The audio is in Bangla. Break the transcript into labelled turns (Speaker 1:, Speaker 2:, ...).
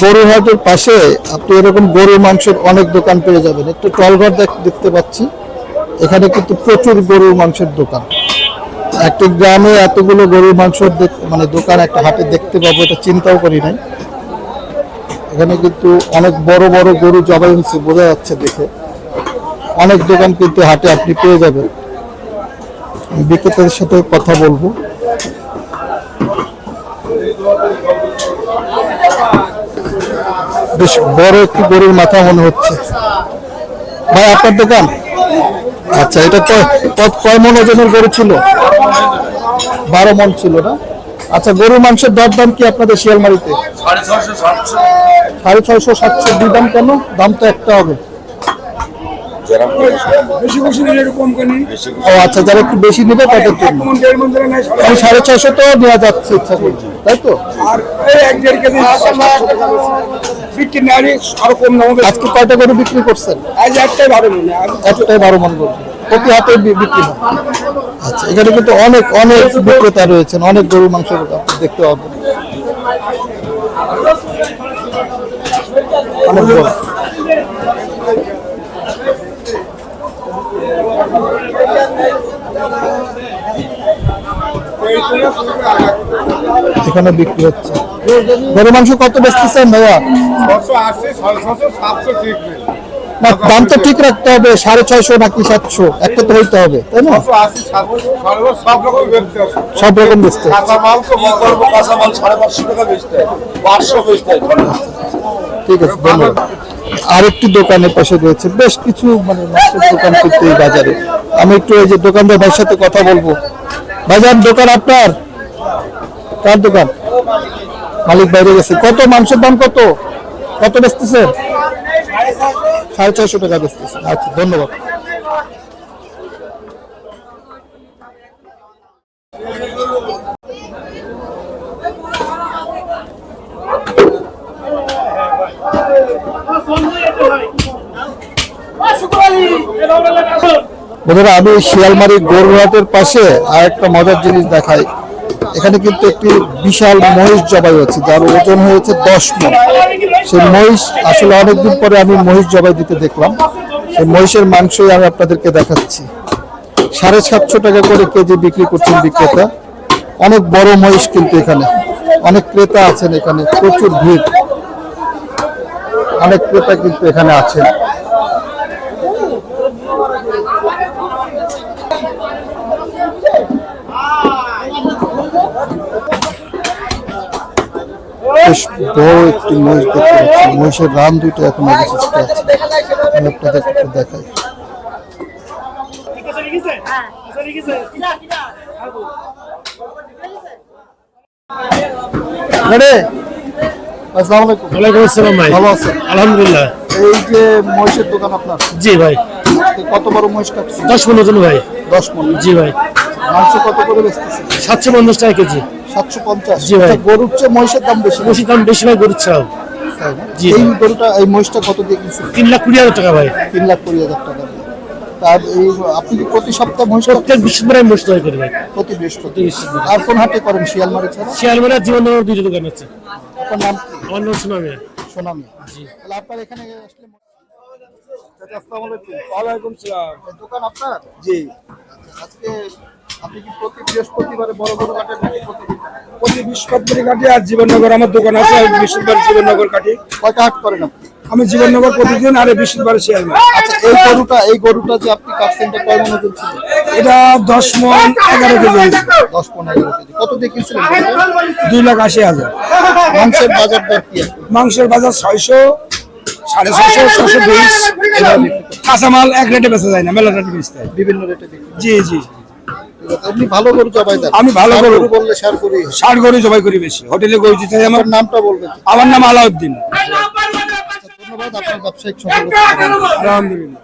Speaker 1: গরু হাটের পাশে আপনি এরকম গরুর মাংসের অনেক দোকান পেয়ে যাবেন। একটু টলঘর দেখ- দেখতে পাচ্ছি। এখানে কিন্তু প্রচুর গরুর মাংসের দোকান। একটা গ্রামে এতগুলো গরুর মাংস দেখ- মানে দোকান একটা হাটে দেখতে পাবো, এটা চিন্তাও করি নাই। এখানে কিন্তু অনেক বড় বড় গরু জবাই হয়েছে বোঝা যাচ্ছে দেখে। অনেক দোকান কিন্তু হাটে আপনি পেয়ে যাবেন। বিক্রেতাদের সাথে কথা বলব। বেশ বড় একটি গরুর মাথা মনে হচ্ছে। ভাই আপনার দোকান? আচ্ছা এটা তো কত- কয় মন ওজনের গরু ছিল? বারো মন ছিল না? আচ্ছা গরুর মাংসের দর দাম কি আপনাদের শিয়ালমারিতে?
Speaker 2: সাড়ে
Speaker 1: ছয়শো সাতশো। দুই দাম কেন? দাম তো একটা হবে।
Speaker 3: বেশি বেশি নিলে একটু কম করে
Speaker 1: ও আচ্ছা যারা একটু বেশি নেবে তাদের জন্য।
Speaker 3: দেড় ধরে নেয় সাড়ে
Speaker 1: আমি সাড়ে ছয়শো তো নেওয়া যাচ্ছে ইচ্ছা করছি তাই তো?
Speaker 3: আর এই এক দেড় কেজি ফিফটি নাইলে আরও কম দাম
Speaker 1: আজকে কয়টা গরু বিক্রি করছেন?
Speaker 3: আজ একটাই ভালো মনে
Speaker 1: একটাই বারো মন প্রতি হাতে বিক্রি হয়। আচ্ছা এখানে কিন্তু অনেক অনেক বিক্রেতা রয়েছেন অনেক গরুর মাংস দেখতে পাবেন। অনেক বড় এখানে বিক্রি হচ্ছে। গরু মাংস কত বেচতেছেন ভাইয়া? না দাম তো ঠিক রাখতে হবে সাড়ে ছয়শো নাকি সাতশো? একটা তো হইতে হবে তাই না?
Speaker 3: সব রকম বেচতে
Speaker 1: ঠিক আছে ধন্যবাদ। আরেকটি দোকানের পাশে রয়েছে বেশ কিছু মানে মাছের দোকান কিন্তু এই বাজারে। আমি একটু এই যে দোকানদার ভাইয়ের সাথে কথা বলব। ভাইজান দোকান আপনার? কার দোকান? মালিক বাইরে গেছে। কত? মাংসের দাম কত? কত বেচতেছে? সাড়ে ছয়শো টাকা বেচতেছে। আচ্ছা ধন্যবাদ। আমি শিয়ালমারি গরুহাটের পাশে আর একটা মজার জিনিস দেখাই। এখানে কিন্তু একটি বিশাল মহিষ জবাই হচ্ছে, যার ওজন হয়েছে দশ মন সেই মহিষ আসলে অনেকদিন পরে আমি মহিষ জবাই দিতে দেখলাম। সেই মহিষের মাংসই আমি আপনাদেরকে দেখাচ্ছি। সাড়ে সাতশো টাকা করে কেজি বিক্রি করছেন বিক্রেতা। অনেক বড় মহিষ কিন্তু এখানে। অনেক ক্রেতা আছেন এখানে, প্রচুর ভিড়। অনেক ক্রেতা কিন্তু এখানে আছেন। বেশ বড় একটি মহিষ দেখতে পাচ্ছি। মহিষের রান দুটো এখন অবশিষ্ট আছে। আমি আপনাদের একটু দেখাই।
Speaker 4: আলহামদুলিল্লাহ।
Speaker 1: এই যে মহিষের দোকান আপনার?
Speaker 4: জি ভাই।
Speaker 1: কত বড় মহিষ কাটছে
Speaker 4: দশ পনেরো জন ভাই।
Speaker 1: দশ মন
Speaker 4: জি ভাই।
Speaker 1: মাংস কত করে বেচতেছে
Speaker 4: সাতশো পঞ্চাশ টাকা কেজি।
Speaker 1: সাতশো পঞ্চাশ।
Speaker 4: জি ভাই।
Speaker 1: গরুর চেয়ে মহিষের দাম বেশি
Speaker 4: বেশি দাম বেশি ভাই গরুর ছাড়াও
Speaker 1: তাই না? এই। গরুটা এই মহিষটা কত দিয়ে কিনছেন?
Speaker 4: তিন লাখ কুড়ি হাজার টাকা ভাই।
Speaker 1: তিন লাখ কুড়ি হাজার টাকা তার এই আপনি কি প্রতি সপ্তাহে মহিষ?
Speaker 4: প্রত্যেক বৃহস্পতিবার বসতে হয় করি ভাই।
Speaker 1: প্রতি বৃহস্পতি। আর কোন হাটে করেন? শিয়ালমারি ছাড়া?
Speaker 4: শিয়ালমারা জীবননগর দুইটা দোকান আছে।
Speaker 1: আপনার নাম
Speaker 4: আমার নাম সুনামে
Speaker 1: সোনামি তাহলে আপনার এখানে আসলে আসসালামু আলাইকুম।
Speaker 3: ওয়ালাইকুম সালাম।
Speaker 1: দোকান আপনার?
Speaker 3: জি।
Speaker 1: আচ্ছা, আজকে আপনি কি প্রতি বৃহস্পতিবারে বড় বড় কাটেন নাকি প্রতিদিন
Speaker 3: প্রতি বৃহস্পতিবার কাটি আর জীবননগর আমার দোকান আছে আমি বৃহস্পতিবার জীবননগর কাটি।
Speaker 1: কয়টা হাট করেন আপনি?
Speaker 3: আমি জীবননগর প্রতিদিন আর বৃহস্পতিবার শিয়ালমা
Speaker 1: আচ্ছা এই গরুটা এই গরুটা যে আপনি এটা কয় মনে ছিল?
Speaker 3: এটা দশ মন এগারো কেজি।
Speaker 1: দশ কেজি। কত দিয়ে কিনছিলেন
Speaker 3: দুই লাখ আশি হাজার।
Speaker 1: মাংসের বাজার দর কি
Speaker 3: মাংসের বাজার ছয়শো সাড়ে ছয়শো ছশো বিশ। কাঁচামাল এক রেটে বেচা যায় না মেলা রেটে বেচতে
Speaker 1: বিভিন্ন রেটে
Speaker 3: জি জি।
Speaker 1: আপনি ভালো গরু জবাই দেন।
Speaker 3: আমি ভালো গরু-
Speaker 1: বললে সার করি
Speaker 3: গরু জবাই করি বেশি। হোটেলে গরু দিতে আমার
Speaker 1: আমার নামটা বলবেন।
Speaker 3: আমার নাম আলাউদ্দিন।
Speaker 1: ধন্যবাদ আপনার ব্যবসায়িক সফলতা।
Speaker 3: আলহামদুলিল্লাহ।